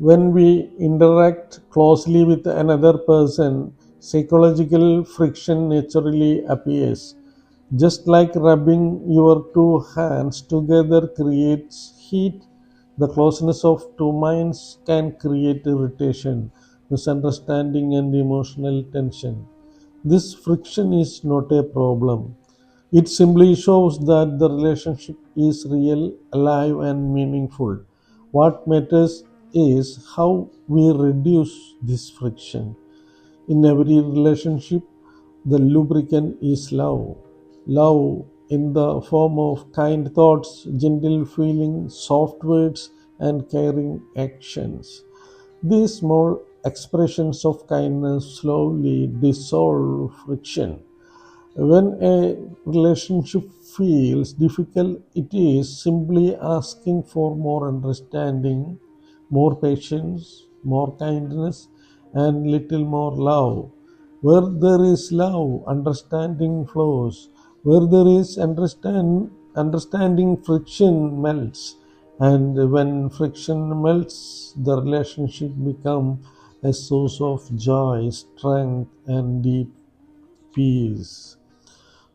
When we interact closely with another person, psychological friction naturally appears. Just like rubbing your two hands together creates heat, the closeness of two minds can create irritation, misunderstanding, and emotional tension. This friction is not a problem. It simply shows that the relationship is real, alive, and meaningful. What matters is how we reduce this friction. In every relationship, the lubricant is love. Love in the form of kind thoughts, gentle feelings, soft words, and caring actions. These small expressions of kindness slowly dissolve friction. When a relationship feels difficult, it is simply asking for more understanding, more patience, more kindness, and little more love. Where there is love, understanding flows. Where there is understand, understanding, friction melts. And when friction melts, the relationship becomes a source of joy, strength, and deep peace.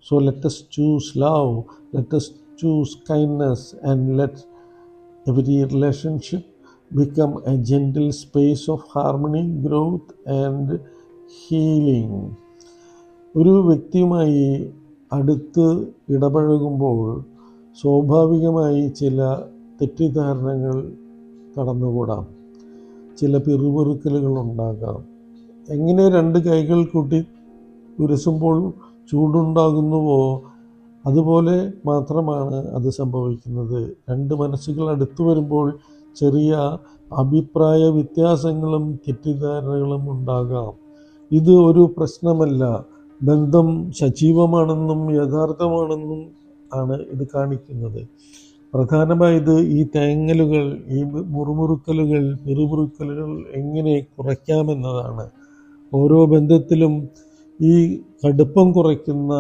So let us choose love, let us choose kindness, and let every relationship become a gentle space of harmony, growth, and healing. ഒരു വ്യക്തിയുമായി അടുത്ത് ഇടപഴകുമ്പോൾ സ്വാഭാവികമായി ചില തെറ്റിദ്ധാരണകൾ കടന്നുകൂടാം. ചില പിറുപെറുക്കലുകൾ ഉണ്ടാകാം. എങ്ങനെ രണ്ട് കൈകൾ കൂട്ടി ഉരസുമ്പോൾ ചൂടുണ്ടാകുന്നുവോ അതുപോലെ മാത്രമാണ് അത് സംഭവിക്കുന്നത്. രണ്ട് മനസ്സുകൾ അടുത്തു വരുമ്പോൾ ചെറിയ അഭിപ്രായ വ്യത്യാസങ്ങളും തെറ്റിദ്ധാരണകളും ഉണ്ടാകാം. ഇത് ഒരു പ്രശ്നമല്ല. ബന്ധം സജീവമാണെന്നും യഥാർത്ഥമാണെന്നും ആണ് ഇത് കാണിക്കുന്നത്. പ്രധാനമായത് ഈ തേങ്ങലുകൾ ഈ മുറുമുറുക്കലുകൾ പിറുപിറുക്കലുകൾ എങ്ങനെ കുറയ്ക്കാമെന്നതാണ്. ഓരോ ബന്ധത്തിലും ഈ കടുപ്പം കുറയ്ക്കുന്ന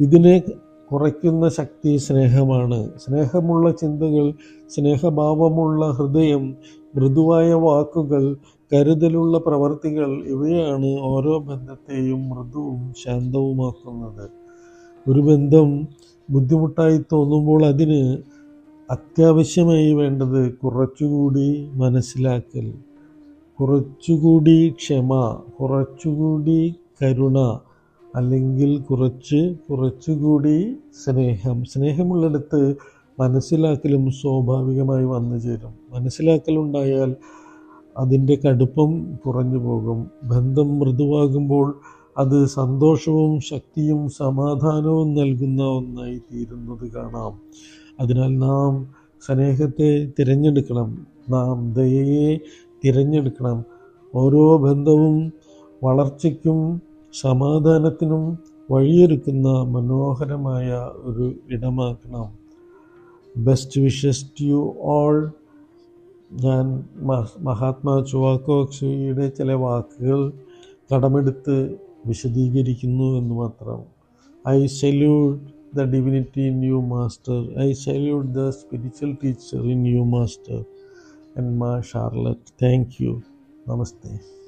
ഇതിനെ കുറയ്ക്കുന്ന ശക്തി സ്നേഹമാണ്. സ്നേഹമുള്ള ചിന്തകൾ സ്നേഹഭാവമുള്ള ഹൃദയം മൃദുവായ വാക്കുകൾ കരുതലുള്ള പ്രവർത്തികൾ ഇവയാണ് ഓരോ ബന്ധത്തെയും മൃദുവും ശാന്തവുമാക്കുന്നത്. ഒരു ബന്ധം ബുദ്ധിമുട്ടായി തോന്നുമ്പോൾ അതിന് അത്യാവശ്യമായി വേണ്ടത് കുറച്ചുകൂടി മനസ്സിലാക്കൽ കുറച്ചുകൂടി ക്ഷമ കുറച്ചുകൂടി കരുണ അല്ലെങ്കിൽ കുറച്ച് കുറച്ചുകൂടി സ്നേഹം. സ്നേഹമുള്ളിടത്ത് മനസ്സിലാക്കലും സ്വാഭാവികമായി വന്നു ചേരും. മനസ്സിലാക്കലുണ്ടായാൽ അതിന്റെ കടുപ്പം കുറഞ്ഞു പോകും. ബന്ധം മൃദുവാകുമ്പോൾ അത് സന്തോഷവും ശക്തിയും സമാധാനവും നൽകുന്ന ഒന്നായി തീരുന്നത് കാണാം. അതിനാൽ നാം സ്നേഹത്തെ തിരഞ്ഞെടുക്കണം. നാം ദയയെ തിരഞ്ഞെടുക്കണം. ഓരോ ബന്ധവും വളർച്ചയ്ക്കും സമാധാനത്തിനും വഴിയൊരുക്കുന്ന മനോഹരമായ ഒരു ഇടമാക്കണം. Best wishes to you all ഞാൻ മഹാത്മാ ചുവാക്കോക്സിയുടെ ചില വാക്കുകൾ കടമെടുത്ത് വിശദീകരിക്കുന്നു എന്ന് മാത്രം. I salute the divinity in you master I salute the spiritual teacher in you master N മാ ഷാർലറ്റ് താങ്ക് യു Namaste.